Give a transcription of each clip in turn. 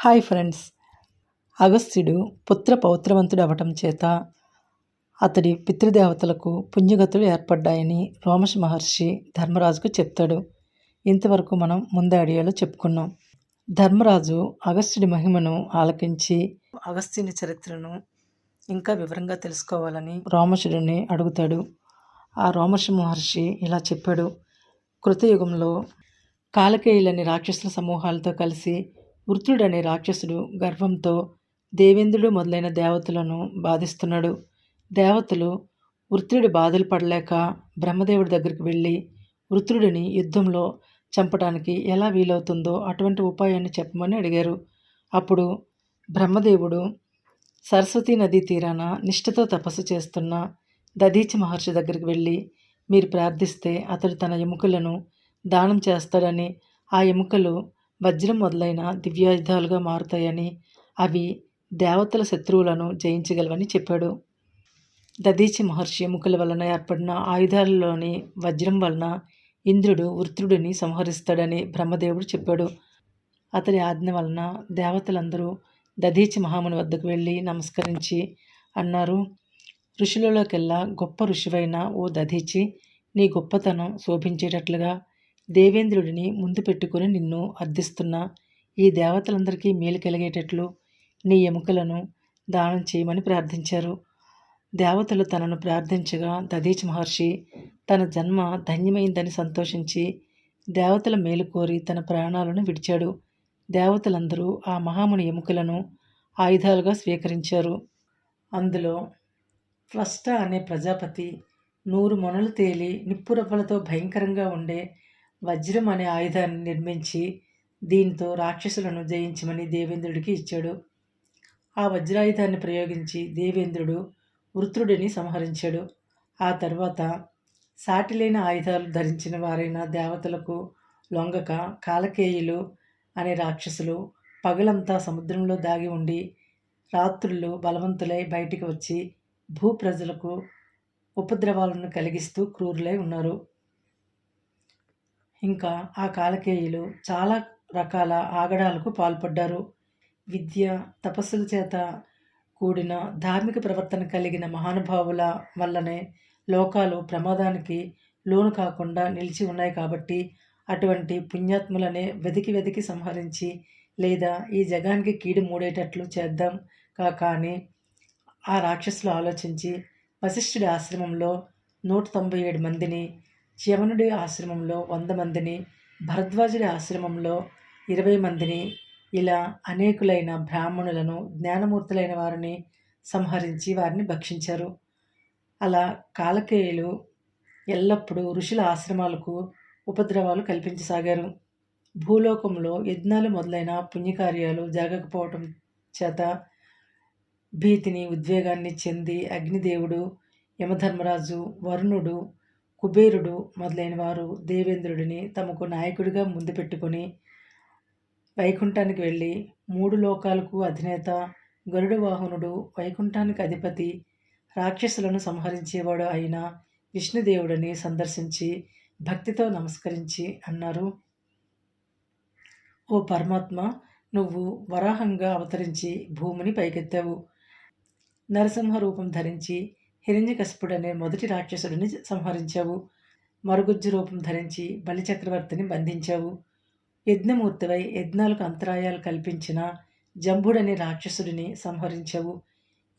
Hi friends. అగస్త్యుడు పుత్ర పౌత్రవంతుడు అవటం చేత అతడి పితృదేవతలకు పుణ్యగతులు ఏర్పడ్డాయని రోమశ మహర్షి ధర్మరాజుకు చెప్తాడు. ఇంతవరకు మనం ముందు చెప్పుకున్నాం. ధర్మరాజు అగస్త్యుడి మహిమను ఆలకించి అగస్త్యుని చరిత్రను ఇంకా వివరంగా తెలుసుకోవాలని రోమశుడిని అడుగుతాడు. ఆ రోమశ మహర్షి ఇలా చెప్పాడు. కృతయుగంలో కాలకేయులని రాక్షసుల సమూహాలతో కలిసి వృత్రుడనే రాక్షసుడు గర్వంతో దేవేంద్రుడు మొదలైన దేవతలను బాధిస్తున్నాడు. దేవతలు వృత్రుడి బాధలు పడలేక బ్రహ్మదేవుడి దగ్గరికి వెళ్ళి వృత్రుడిని యుద్ధంలో చంపడానికి ఎలా వీలవుతుందో అటువంటి ఉపాయాన్ని చెప్పమని అడిగారు. అప్పుడు బ్రహ్మదేవుడు సరస్వతీ నదీ తీరాన నిష్ఠతో తపస్సు చేస్తున్న దధీచి మహర్షి దగ్గరికి వెళ్ళి మీరు ప్రార్థిస్తే అతడు తన ఎముకలను దానం చేస్తాడని ఆ ఎముకలు వజ్రం మొదలైన దివ్యాయుధాలుగా మారుతాయని అవి దేవతల శత్రువులను జయించగలవని చెప్పాడు. దదీచి మహర్షి ఎముకల వలన ఏర్పడిన ఆయుధాలలోని వజ్రం వలన ఇంద్రుడు వృత్రుడిని సంహరిస్తాడని బ్రహ్మదేవుడు చెప్పాడు. అతడి ఆజ్ఞ వలన దేవతలందరూ దధీచి మహాముని వద్దకు వెళ్ళి నమస్కరించి అన్నారు ఋషులలోకెల్లా గొప్ప ఋషివైన ఓ దధీచి నీ గొప్పతనం శోభించేటట్లుగా దేవేంద్రుడిని ముందు పెట్టుకుని నిన్ను అర్థిస్తున్నా. ఈ దేవతలందరికీ మేలు కలిగేటట్లు నీ ఎముకలను దానం చేయమని ప్రార్థించారు. దేవతలు తనను ప్రార్థించగా దదీచ్ మహర్షి తన జన్మ ధన్యమైందని సంతోషించి దేవతల మేలు కోరి తన ప్రాణాలను విడిచాడు. దేవతలందరూ ఆ మహాముని ఎముకలను ఆయుధాలుగా స్వీకరించారు. అందులో ఫ్లస్టా అనే ప్రజాపతి నూరు మొనలు తేలి నిప్పురవ్వలతో భయంకరంగా ఉండే వజ్రం అనే ఆయుధాన్ని నిర్మించి దీంతో రాక్షసులను జయించమని దేవేంద్రుడికి ఇచ్చాడు. ఆ వజ్రాయుధాన్ని ప్రయోగించి దేవేంద్రుడు వృత్రుడిని సంహరించాడు. ఆ తర్వాత సాటిలేని ఆయుధాలు ధరించిన వారైన దేవతలకు లొంగక కాలకేయులు అనే రాక్షసులు పగలంతా సముద్రంలో దాగి ఉండి రాత్రులు బలవంతులై బయటికి వచ్చి భూ ప్రజలకు ఉపద్రవాలను కలిగిస్తూ క్రూరులై ఉన్నారు. ఇంకా ఆ కాలకేయులు చాలా రకాల ఆగడాలకు పాల్పడ్డారు. విద్య తపస్సుల చేత కూడిన ధార్మిక ప్రవర్తన కలిగిన మహానుభావుల వల్లనే లోకాలు ప్రమాదానికి లోను కాకుండా నిలిచి ఉన్నాయి కాబట్టి అటువంటి పుణ్యాత్ములనే వెతికి వెతికి సంహరించి లేదా ఈ జగానికి కీడు మూడేటట్లు చేద్దాం కా కానీ ఆ రాక్షసులు ఆలోచించి వశిష్ఠుడి ఆశ్రమంలో నూట తొంభై ఏడు మందిని చ్యవనుడి ఆశ్రమంలో వంద మందిని భరద్వాజుడి ఆశ్రమంలో ఇరవై మందిని ఇలా అనేకులైన బ్రాహ్మణులను జ్ఞానమూర్తులైన వారిని సంహరించి వారిని భక్షించారు. అలా కాలకేయులు ఎల్లప్పుడూ ఋషుల ఆశ్రమాలకు ఉపద్రవాలు కల్పించసాగారు. భూలోకంలో యజ్ఞాలు మొదలైన పుణ్యకార్యాలు జరగకపోవటం చేత భీతిని ఉద్వేగాన్ని చెంది అగ్నిదేవుడు యమధర్మరాజు వరుణుడు కుబేరుడు మొదలైన వారు దేవేంద్రుడిని తమకు నాయకుడిగా ముందు పెట్టుకొని వైకుంఠానికి వెళ్ళి మూడు లోకాలకు అధినేత గరుడ వాహనుడు వైకుంఠానికి అధిపతి రాక్షసులను సంహరించేవాడు అయిన విష్ణుదేవుడిని సందర్శించి భక్తితో నమస్కరించి అన్నారు. ఓ పరమాత్మ నువ్వు వరాహంగా అవతరించి భూమిని పైకెత్తావు. నరసింహ రూపం ధరించి హిరణ్యకశిపుడనే మొదటి రాక్షసుడిని సంహరించావు. మరుగుజ్జు రూపం ధరించి బలిచక్రవర్తిని బంధించావు. యజ్ఞమూర్తివై యజ్ఞాలకు అంతరాయాలు కల్పించిన జంబుడనే రాక్షసుడిని సంహరించావు.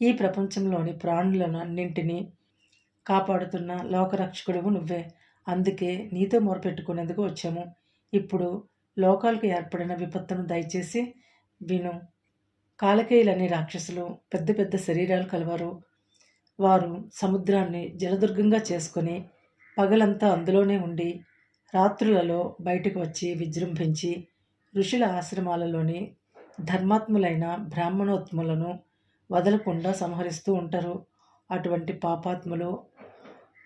ఈ ప్రపంచంలోని ప్రాణులను అన్నింటినీ కాపాడుతున్న లోకరక్షకుడువు నువ్వే. అందుకే నీతో మొరపెట్టుకునేందుకు వచ్చాము. ఇప్పుడు లోకాలకు ఏర్పడిన విపత్తును దయచేసి విను. కాలకేయులనే రాక్షసులు పెద్ద పెద్ద శరీరాలు కలవారు. వారు సముద్రాన్ని జలదుర్గంగా చేసుకొని పగలంతా అందులోనే ఉండి రాత్రులలో బయటకు వచ్చి విజృంభించి ఋషుల ఆశ్రమాలలోని ధర్మాత్ములైన బ్రాహ్మణోత్ములను వదలకుండా సంహరిస్తూ ఉంటారు. అటువంటి పాపాత్ములు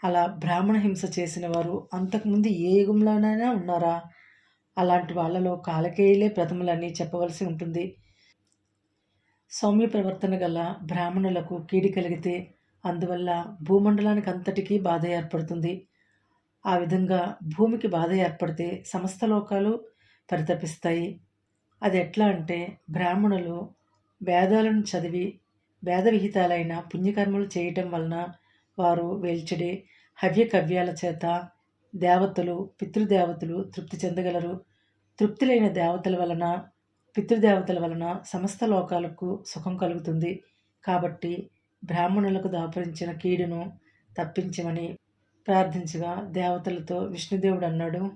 అలా బ్రాహ్మణ హింస చేసిన వారు అంతకుముందు ఏ యుగంలోనైనా ఉన్నారా? అలాంటి వాళ్ళలో కాలకేయులే ప్రథములని చెప్పవలసి ఉంటుంది. సౌమ్య ప్రవర్తన గల బ్రాహ్మణులకు కీడి కలిగితే అందువల్ల భూమండలానికి అంతటికీ బాధ ఏర్పడుతుంది. ఆ విధంగా భూమికి బాధ ఏర్పడితే సమస్త లోకాలు పరితపిస్తాయి. అది ఎట్లా అంటే బ్రాహ్మణులు వేదాలను చదివి వేద విహితాలైన పుణ్యకర్మలు చేయటం వలన వారు వేల్చడి హవ్య కవ్యాల చేత దేవతలు పితృదేవతలు తృప్తి చెందగలరు. తృప్తులైన దేవతల వలన పితృదేవతల వలన సమస్త లోకాలకు సుఖం కలుగుతుంది. కాబట్టి బ్రాహ్మణులకు దాపరించిన కీడును తప్పించమని ప్రార్థించగా దేవతలతో విష్ణుదేవుడు అన్నాడు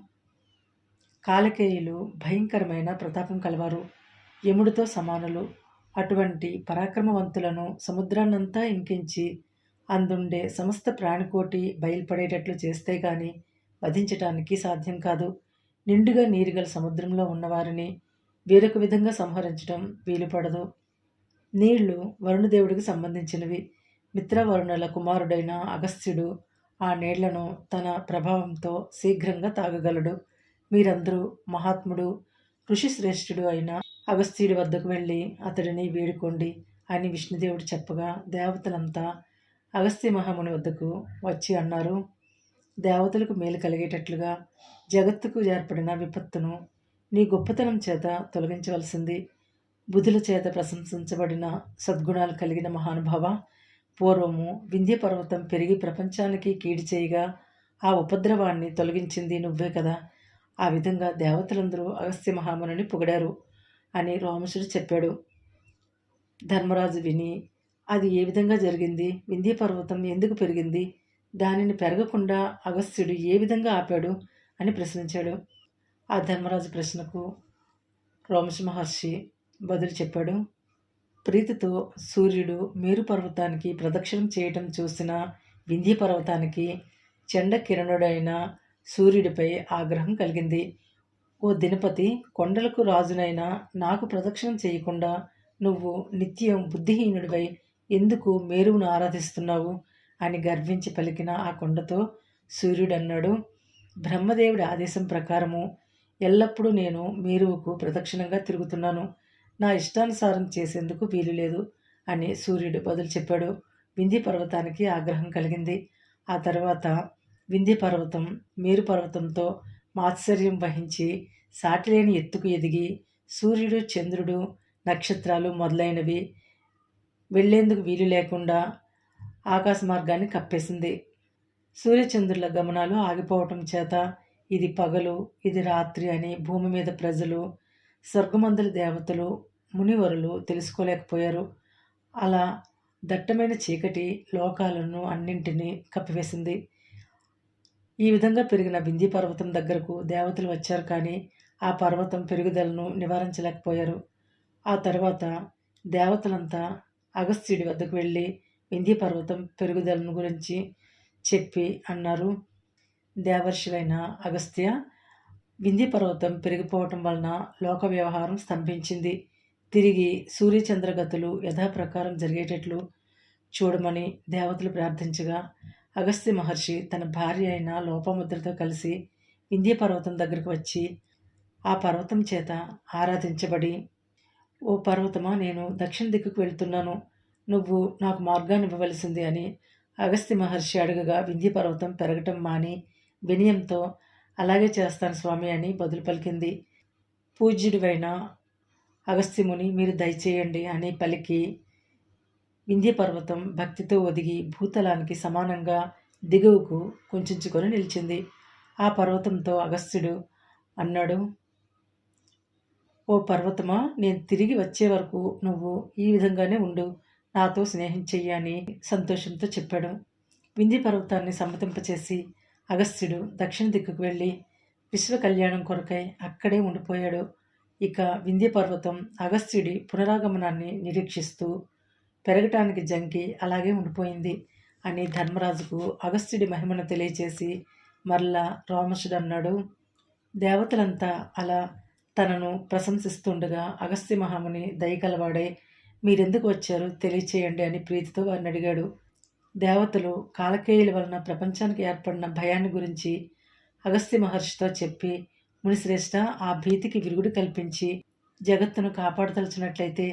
కాలకేయులు భయంకరమైన ప్రతాపం కలవారు. యముడితో సమానులు. అటువంటి పరాక్రమవంతులను సముద్రాన్నంతా ఇంకించి అందుండే సమస్త ప్రాణికోటి బయలుపడేటట్లు చేస్తే గాని వధించటానికి సాధ్యం కాదు. నిండుగా నీరుగల సముద్రంలో ఉన్నవారిని వేరొక విధంగా సంహరించడం వీలుపడదు. నీళ్ళు వరుణదేవుడికి సంబంధించినవి. మిత్రవరుణుల కుమారుడైన అగస్త్యుడు ఆ నీళ్ళను తన ప్రభావంతో శీఘ్రంగా తాగగలడు. మీరందరూ మహాత్ముడు ఋషిశ్రేష్ఠుడు అయిన అగస్త్యుడి వద్దకు వెళ్ళి అతడిని వేడుకోండి అని విష్ణుదేవుడు చెప్పగా దేవతలంతా అగస్త్య మహాముని వద్దకు వచ్చి అన్నారు. దేవతలకు మేలు కలిగేటట్లుగా జగత్తుకు ఏర్పడిన విపత్తును నీ గొప్పతనం చేత తొలగించవలసింది. బుధుల చేత ప్రశంసించబడిన సద్గుణాలు కలిగిన మహానుభావ పూర్వము వింధ్య పర్వతం పెరిగి ప్రపంచానికి కీడి చేయగా ఆ ఉపద్రవాన్ని తొలగించింది నువ్వే కదా. ఆ విధంగా దేవతలందరూ అగస్త్య మహాముని పొగిడారు అని రోమశుడు చెప్పాడు. ధర్మరాజు విని అది ఏ విధంగా జరిగింది? వింధ్య పర్వతం ఎందుకు పెరిగింది? దానిని పెరగకుండా అగస్త్యుడు ఏ విధంగా ఆపాడు? అని ప్రశ్నించాడు. ఆ ధర్మరాజు ప్రశ్నకు రోమశ మహర్షి బదులు చెప్పాడు. ప్రీతితో సూర్యుడు మేరు పర్వతానికి ప్రదక్షిణం చేయటం చూసిన వింధ్య పర్వతానికి చెండ కిరణుడైన సూర్యుడిపై ఆగ్రహం కలిగింది. ఓ దినపతి కొండలకు రాజునైనా నాకు ప్రదక్షిణం చేయకుండా నువ్వు నిత్యం బుద్ధిహీనుడిపై ఎందుకు మేరువును ఆరాధిస్తున్నావు? అని గర్వించి పలికిన ఆ కొండతో సూర్యుడన్నాడు. బ్రహ్మదేవుడి ఆదేశం ప్రకారము ఎల్లప్పుడూ నేను మేరువుకు ప్రదక్షిణంగా తిరుగుతున్నాను. నా ఇష్టానుసారం చేసేందుకు వీలు లేదు అని సూర్యుడు బదులు చెప్పాడు. వింధ్య పర్వతానికి ఆగ్రహం కలిగింది. ఆ తర్వాత వింధ్య పర్వతం మేరు పర్వతంతో మాత్సర్యం వహించి సాటిలేని ఎత్తుకు ఎదిగి సూర్యుడు చంద్రుడు నక్షత్రాలు మొదలైనవి వెళ్ళేందుకు వీలు లేకుండా ఆకాశ మార్గాన్ని కప్పేసింది. సూర్యచంద్రుల గమనాలు ఆగిపోవటం చేత ఇది పగలు ఇది రాత్రి అని భూమి మీద ప్రజలు స్వర్గమందుల దేవతలు మునివరులు తెలుసుకోలేకపోయారు. అలా దట్టమైన చీకటి లోకాలను అన్నింటినీ కప్పివేసింది. ఈ విధంగా పెరిగిన బింది పర్వతం దగ్గరకు దేవతలు వచ్చారు కానీ ఆ పర్వతం పెరుగుదలను నివారించలేకపోయారు. ఆ తర్వాత దేవతలంతా అగస్త్యుడి వద్దకు వెళ్ళి వింధ్య పర్వతం పెరుగుదలను గురించి చెప్పి అన్నారు. దేవర్షులైన అగస్త్య వింధ్య పర్వతం పెరిగిపోవటం వలన లోక వ్యవహారం స్తంభించింది. తిరిగి సూర్యచంద్రగతులు యథాప్రకారం జరిగేటట్లు చూడమని దేవతలు ప్రార్థించగా అగస్త్య మహర్షి తన భార్య అయిన లోపముద్రతో కలిసి వింధ్య పర్వతం దగ్గరకు వచ్చి ఆ పర్వతం చేత ఆరాధించబడి ఓ పర్వతమా నేను దక్షిణ దిక్కుకు వెళ్తున్నాను. నువ్వు నాకు మార్గాన్ని ఇవ్వవలసింది అని అగస్త్య మహర్షి అడగగా వింధ్య పర్వతం పెరగటం మాని వినయంతో అలాగే చేస్తాను స్వామి అని బదులు పలికింది. పూజ్యుడివైన అగస్త్యముని మీరు దయచేయండి అని పలికి వింధ్య పర్వతం భక్తితో ఒదిగి భూతలానికి సమానంగా దిగువకు కుంచుకొని నిలిచింది. ఆ పర్వతంతో అగస్త్యుడు అన్నాడు ఓ పర్వతమా నేను తిరిగి వచ్చే వరకు నువ్వు ఈ విధంగానే ఉండు. నాతో స్నేహం చెయ్యి అని సంతోషంతో చెప్పాడు. వింధ్య పర్వతాన్ని సమ్మతింపచేసి అగస్త్యుడు దక్షిణ దిక్కుకు వెళ్ళి విశ్వ కళ్యాణం కొరకై అక్కడే ఉండిపోయాడు. ఇక వింధ్య పర్వతం అగస్త్యుడి పునరాగమనాన్ని నిరీక్షిస్తూ పెరగటానికి జంకి అలాగే ఉండిపోయింది అని ధర్మరాజుకు అగస్త్యుడి మహిమను తెలియచేసి మరలా రామసుడు అన్నాడు. దేవతలంతా అలా తనను ప్రశంసిస్తుండగా అగస్త్య మహాముని దయగలవాడే మీరెందుకు వచ్చారు? తెలియచేయండి అని ప్రీతితో వారిని అడిగాడు. దేవతలు కాలకేయుల వలన ప్రపంచానికి ఏర్పడిన భయాన్ని గురించి అగస్త్య మహర్షితో చెప్పి మునిశ్రేష్ఠ ఆ భీతికి విరుగుడు కల్పించి జగత్తును కాపాడదలిచినట్లయితే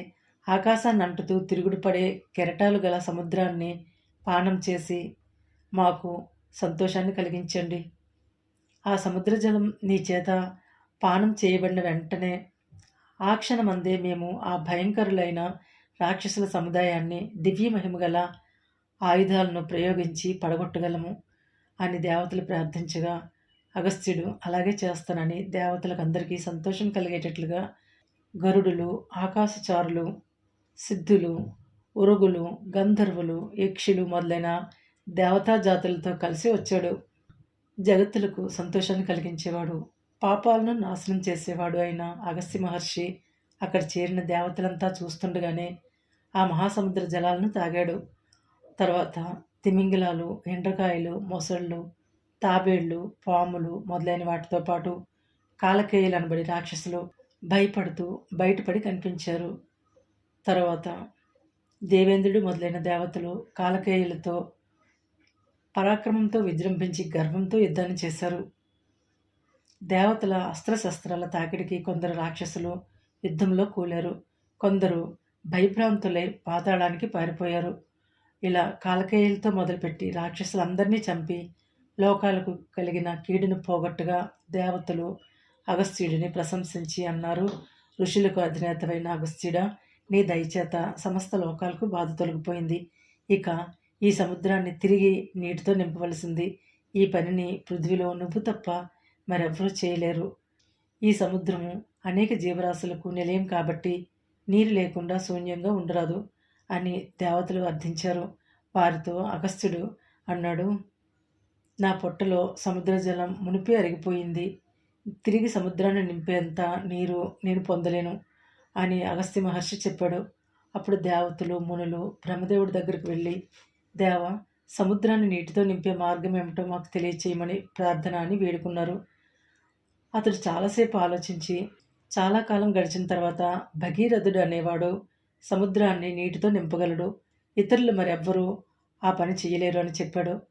ఆకాశాన్ని అంటుతూ తిరుగుడు పడే కెరటాలు గల సముద్రాన్ని పానం చేసి మాకు సంతోషాన్ని కలిగించండి. ఆ సముద్ర జలం నీ చేత పానం చేయబడిన వెంటనే ఆ క్షణమందే మేము ఆ భయంకరులైన రాక్షసుల సముదాయాన్ని దివ్య మహిమగల ఆయుధాలను ప్రయోగించి పడగొట్టగలము అని దేవతలు ప్రార్థించగా అగస్త్యుడు అలాగే చేస్తానని దేవతలకు అందరికీ సంతోషం కలిగేటట్లుగా గరుడులు ఆకాశచారులు సిద్ధులు ఉరుగులు గంధర్వులు యక్షులు మొదలైన దేవతా జాతులతో కలిసి వచ్చాడు. జగత్తులకు సంతోషాన్ని కలిగించేవాడు పాపాలను నాశనం చేసేవాడు అయిన అగస్త్య మహర్షి అక్కడ చేరిన దేవతలంతా చూస్తుండగానే ఆ మహాసముద్ర జలాలను తాగాడు. తర్వాత తిమింగిలాలు ఎండ్రకాయలు మొసళ్ళు తాబేళ్ళు పాములు మొదలైన వాటితో పాటు కాలకేయులు అనబడి రాక్షసులు భయపడుతూ బయటపడి కనిపించారు. తర్వాత దేవేంద్రుడు మొదలైన దేవతలు కాలకేయులతో పరాక్రమంతో విజృంభించి గర్వంతో యుద్ధాన్ని చేశారు. దేవతల అస్త్రశస్త్రాల తాకిడికి కొందరు రాక్షసులు యుద్ధంలో కూలారు. కొందరు భయభ్రాంతులై పాతాళానికి పారిపోయారు. ఇలా కాలకేయులతో మొదలుపెట్టి రాక్షసులందరినీ చంపి లోకాలకు కలిగిన కీడును పోగొట్టుగా దేవతలు అగస్త్యుడిని ప్రశంసించి అన్నారు. ఋషులకు అధినేతమైన అగస్త్యుడ నీ దయచేత సమస్త లోకాలకు బాధ తొలగిపోయింది. ఇక ఈ సముద్రాన్ని తిరిగి నీటితో నింపవలసింది. ఈ పనిని పృథ్వీలో నువ్వు తప్ప మరెవరూ చేయలేరు. ఈ సముద్రము అనేక జీవరాశులకు నిలయం కాబట్టి నీరు లేకుండా శూన్యంగా ఉండరాదు. అని దేవతలు అర్థించారు. వారితో అగస్త్యుడు అన్నాడు నా పొట్టలో సముద్ర జలం మునిపి అరిగిపోయింది. తిరిగి సముద్రాన్ని నింపేంత నీరు నేను పొందలేను అని అగస్త్య మహర్షి చెప్పాడు. అప్పుడు దేవతలు మునులు బ్రహ్మదేవుడి దగ్గరికి వెళ్ళి దేవ సముద్రాన్ని నీటితో నింపే మార్గం ఏమిటో మాకు తెలియచేయమని ప్రార్థన అని వేడుకున్నారు. అతడు చాలాసేపు ఆలోచించి చాలా కాలం గడిచిన తర్వాత భగీరథుడు అనేవాడు సముద్రాన్ని నీటితో నింపగలడు. ఇతరులు మరెవ్వరూ ఆ పని చేయలేరు అని చెప్పాడు.